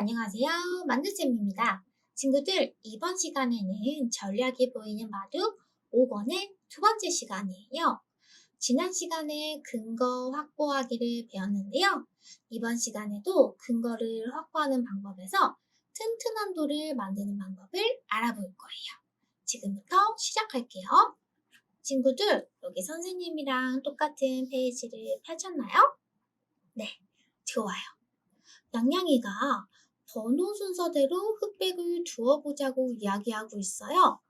안녕하세요. 만두쌤입니다. 친구들, 이번 시간에는 전략이 보이는 바둑 5권의 두 번째 시간이에요. 지난 시간에 근거 확보하기를 배웠는데요. 이번 시간에도 근거를 확보하는 방법에서 튼튼한 돌을 만드는 방법을 알아볼 거예요. 지금부터 시작할게요. 친구들, 여기 선생님이랑 똑같은 페이지를 펼쳤나요? 네, 좋아요. 양양이가 번호 순서대로 흑백을 두어보자고 이야기하고 있어요.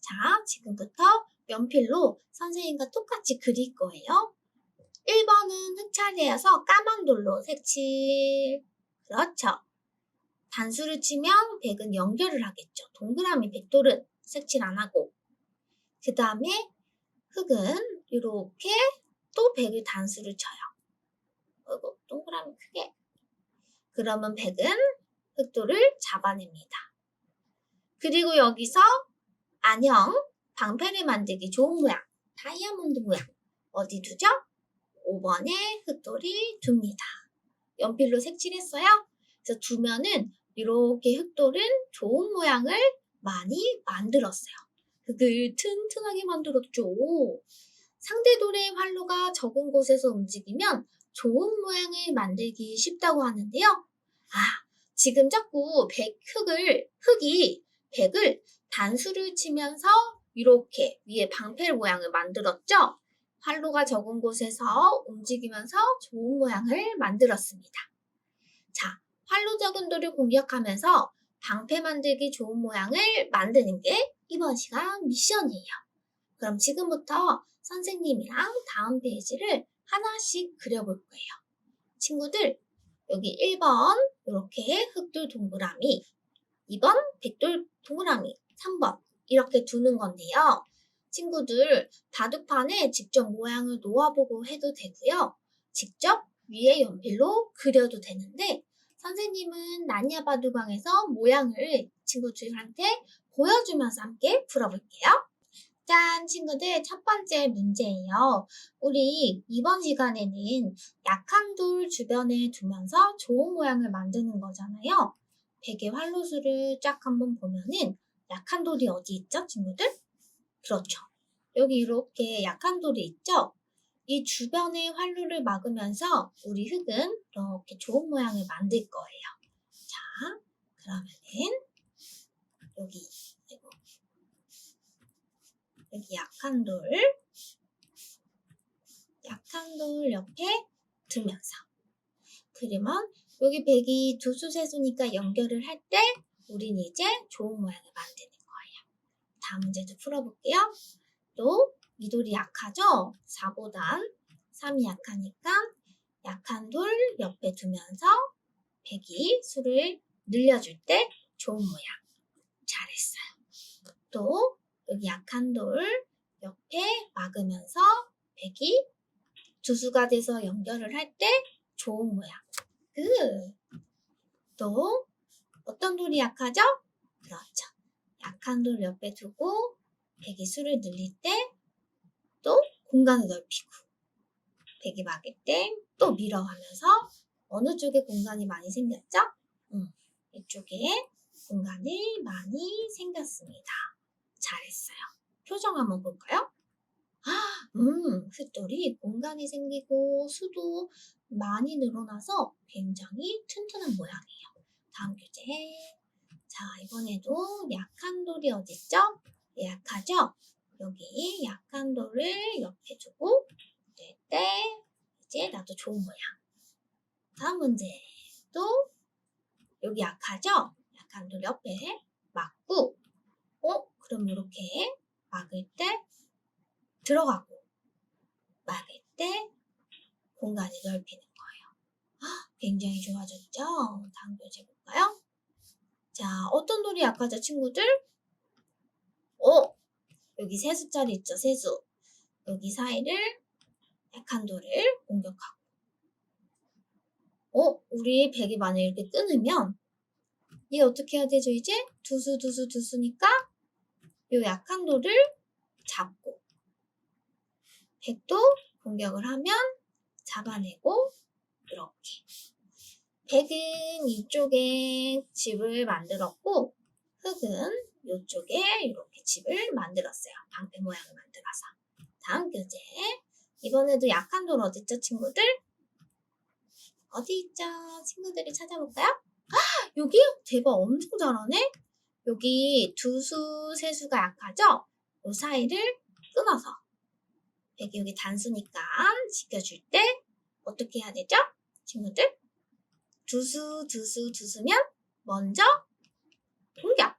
자, 지금부터 연필로 선생님과 똑같이 그릴 거예요. 1번은 흑차례여서 까만 돌로 색칠. 그렇죠. 단수를 치면 100은 연결을 하겠죠. 동그라미 100돌은 색칠 안 하고. 그 다음에 흑은 이렇게 또 100을 단수를 쳐요. 어이구, 동그라미 크게. 그러면 100은 흑도를 잡아냅니다. 그리고 여기서 안형, 방패를 만들기 좋은 모양, 다이아몬드 모양 어디 두죠? 5번에 흑돌이 둡니다. 연필로 색칠했어요. 그래서 두면은 이렇게 흑돌은 좋은 모양을 많이 만들었어요. 흑을 튼튼하게 만들었죠. 상대 돌의 활로가 적은 곳에서 움직이면 좋은 모양을 만들기 쉽다고 하는데요. 아, 지금 자꾸 백 흙을, 흙이 백을 단수를 치면서 이렇게 위에 방패 모양을 만들었죠? 활로가 적은 곳에서 움직이면서 좋은 모양을 만들었습니다. 자, 활로 적은 돌을 공격하면서 방패 만들기 좋은 모양을 만드는 게 이번 시간 미션이에요. 그럼 지금부터 선생님이랑 다음 페이지를 하나씩 그려볼 거예요. 친구들, 여기 1번 이렇게 흑돌 동그라미, 2번 백돌 동그라미, 3번 이렇게 두는 건데요. 친구들, 바둑판에 직접 모양을 놓아보고 해도 되고요. 직접 위에 연필로 그려도 되는데 선생님은 나니아 바둑왕에서 모양을 친구들한테 보여주면서 함께 풀어볼게요. 짠, 친구들, 첫 번째 문제예요. 우리 이번 시간에는 약한 돌 주변에 두면서 좋은 모양을 만드는 거잖아요. 베개 활로수를 쫙 한번 보면은 약한 돌이 어디 있죠, 친구들? 그렇죠. 여기 이렇게 약한 돌이 있죠? 이 주변에 활로를 막으면서 우리 흙은 이렇게 좋은 모양을 만들 거예요. 자, 그러면은 여기 아이고, 여기 약한 돌, 약한 돌 옆에 두면서 그러면 여기 백이 두수 세수니까 연결을 할 때 우린 이제 좋은 모양을 만드는 거예요. 다음 문제도 풀어볼게요. 또이 돌이 약하죠? 4보단 3이 약하니까 약한 돌 옆에 두면서 백이 수를 늘려줄 때 좋은 모양. 잘했어요. 또 여기 약한 돌 옆에 막으면서 백이 두 수가 돼서 연결을 할 때 좋은 모양. 그. 또 어떤 돌이 약하죠? 그렇죠. 약한 돌 옆에 두고 백이 수를 늘릴 때 또 공간을 넓히고 백이 막을 때 또 밀어가면서 어느 쪽에 공간이 많이 생겼죠? 음, 이쪽에 공간이 많이 생겼습니다. 잘했어요. 표정 한번 볼까요? 아, 음, 흙돌이 공간이 생기고 수도 많이 늘어나서 굉장히 튼튼한 모양이에요. 다음 교재. 자, 이번에도 약한 돌이 어딨죠? 약하죠? 여기 약한 돌을 옆에 두고 될 때 이제 나도 좋은 모양. 다음 문제. 또 여기 약하죠? 약한 돌 옆에 막고 어? 그럼 이렇게 막을 때 들어가고 막을 때 공간을 넓히는 거예요. 아, 굉장히 좋아졌죠? 다음 교재 볼까요? 자, 어떤 돌이 약하죠, 친구들? 어, 여기 세수짜리 있죠, 세수. 여기 사이를 약한 돌을 공격하고. 어, 우리 백이 만약 이렇게 끊으면 얘 어떻게 해야 되죠, 이제? 두수, 두수, 두수니까 요 약한 돌을 잡고 백도 공격을 하면 잡아내고 이렇게 백은 이쪽에 집을 만들었고 흙은 이쪽에 이렇게 집을 만들었어요. 방패 모양을 만들어서. 다음 교재. 이번에도 약한 돌 어딨죠, 친구들? 어디 있죠? 친구들이 찾아볼까요? 아, 여기요? 대박, 엄청 잘하네? 여기 두수, 세수가 약하죠? 이 사이를 끊어서. 백이 여기 단수니까 지켜줄 때 어떻게 해야 되죠? 친구들? 두수, 두수, 두수면 먼저 공격.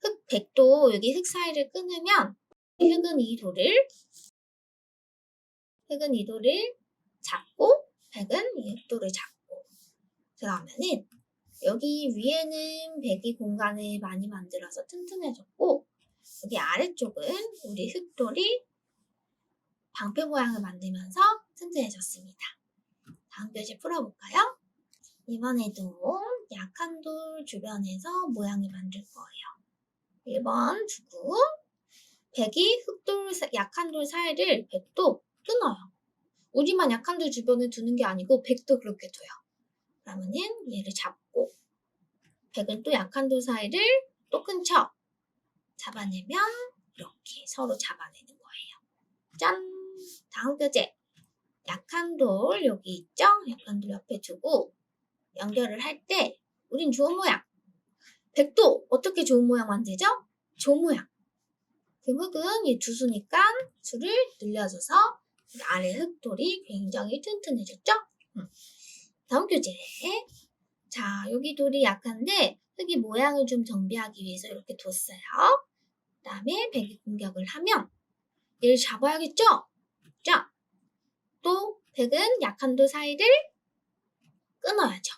흙, 백도 여기 흙 사이를 끊으면 흙은 이 돌을 흙은 이 돌을 잡고 백은 이 흙돌을 잡고 그러면은 여기 위에는 백이 공간을 많이 만들어서 튼튼해졌고 여기 아래쪽은 우리 흙돌이 방패 모양을 만들면서 튼튼해졌습니다. 다음 교재 풀어볼까요? 이번에도 약한 돌 주변에서 모양을 만들 거예요. 1번 두고 백이 사- 약한 돌 사이를 백도 끊어요. 우리만 약한 돌 주변에 두는 게 아니고 백도 그렇게 둬요. 그러면은 얘를 잡고 백은 또 약한 돌 사이를 또 끊죠. 잡아내면 이렇게 서로 잡아내는 거예요. 짠! 다음 교재. 약한 돌 여기 있죠? 약한 돌 옆에 두고 연결을 할 때 우린 좋은 모양. 백도 어떻게 좋은 모양 만들죠? 좋은 모양. 그 흙은 이 두 수니까 수를 늘려줘서 아래 흙돌이 굉장히 튼튼해졌죠? 음. 다음 교재. 자, 여기 돌이 약한데 흙이 모양을 좀 정비하기 위해서 이렇게 뒀어요. 그 다음에 백이 공격을 하면 얘를 잡아야겠죠? 자, 또 백은 약한 돌 사이를 끊어야죠.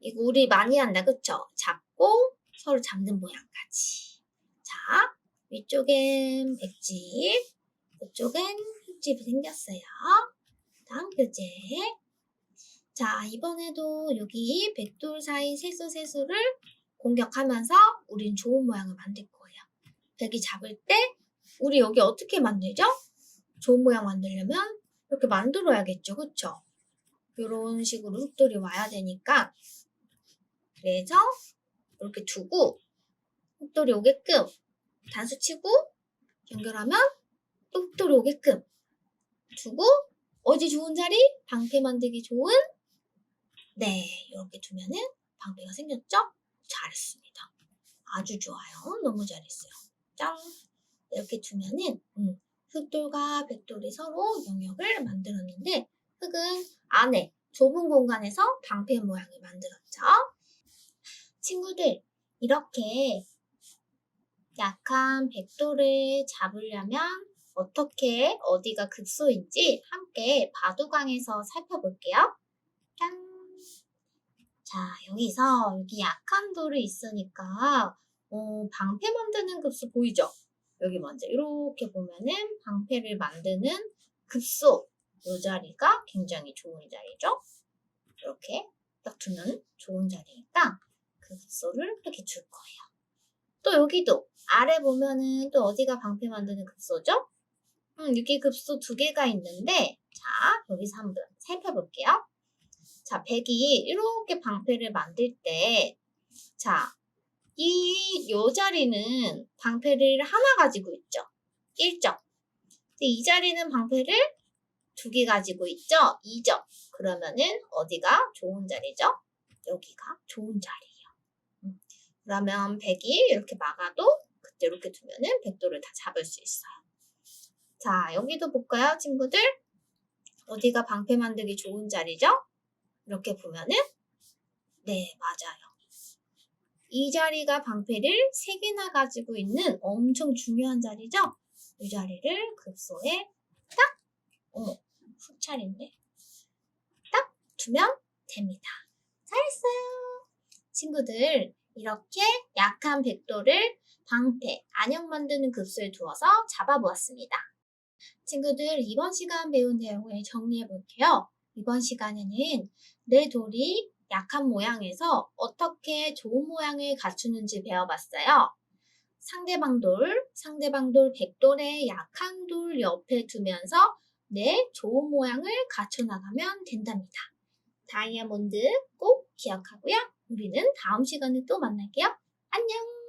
이거 우리 많이 한다, 그쵸? 잡고 서로 잡는 모양까지. 자, 위쪽엔 백집, 이쪽엔 흙집이 생겼어요. 다음 교재. 자, 이번에도 여기 백돌 사이 세수 세수를 공격하면서 우린 좋은 모양을 만들 거예요. 백이 잡을 때 우리 여기 어떻게 만들죠? 좋은 모양 만들려면 이렇게 만들어야겠죠, 그쵸? 이런 식으로 흙돌이 와야 되니까 그래서 이렇게 두고 흙돌이 오게끔 단수 치고 연결하면 또 흙돌이 오게끔 두고 어디 좋은 자리? 방패 만들기 좋은 네 이렇게 두면은 방패가 생겼죠? 잘했습니다. 아주 좋아요. 너무 잘했어요. 짱 이렇게 두면은 음, 흙돌과 백돌이 서로 영역을 만들었는데 흙은 안에 좁은 공간에서 방패 모양을 만들었죠. 친구들, 이렇게 약한 백돌을 잡으려면 어떻게 어디가 급소인지 함께 바둑왕에서 살펴볼게요. 짠! 자, 여기서 여기 약한 돌이 있으니까 어, 방패 만드는 급소 보이죠? 여기 먼저 이렇게 보면은 방패를 만드는 급소 이 자리가 굉장히 좋은 자리죠. 이렇게 딱 두면 좋은 자리니까 그 급소를 이렇게 줄 거예요. 또 여기도 아래 보면은 또 어디가 방패 만드는 급소죠? 음, 여기 급소 두 개가 있는데 자 여기서 한번 살펴볼게요. 자 백이 이렇게 방패를 만들 때 자 이 요 자리는 방패를 하나 가지고 있죠. 1점. 이 자리는 방패를 두 개 가지고 있죠. 2점. 그러면은 어디가 좋은 자리죠? 여기가 좋은 자리예요. 음, 그러면 백이 이렇게 막아도 그때 이렇게 두면은 백도를 다 잡을 수 있어요. 자, 여기도 볼까요, 친구들? 어디가 방패 만들기 좋은 자리죠? 이렇게 보면은 네, 맞아요. 이 자리가 방패를 세 개나 가지고 있는 엄청 중요한 자리죠? 이 자리를 급소에 딱, 어머, 훅 차린데? 딱 두면 됩니다. 잘했어요. 친구들, 이렇게 약한 백도를 방패, 안형 만드는 급소에 두어서 잡아보았습니다. 친구들, 이번 시간 배운 내용을 정리해 볼게요. 이번 시간에는 내 돌이 약한 모양에서 어떻게 좋은 모양을 갖추는지 배워봤어요. 상대방 돌, 상대방 돌 백돌의 약한 돌 옆에 두면서 내 좋은 모양을 갖춰 나가면 된답니다. 다이아몬드 꼭 기억하고요. 우리는 다음 시간에 또 만날게요. 안녕!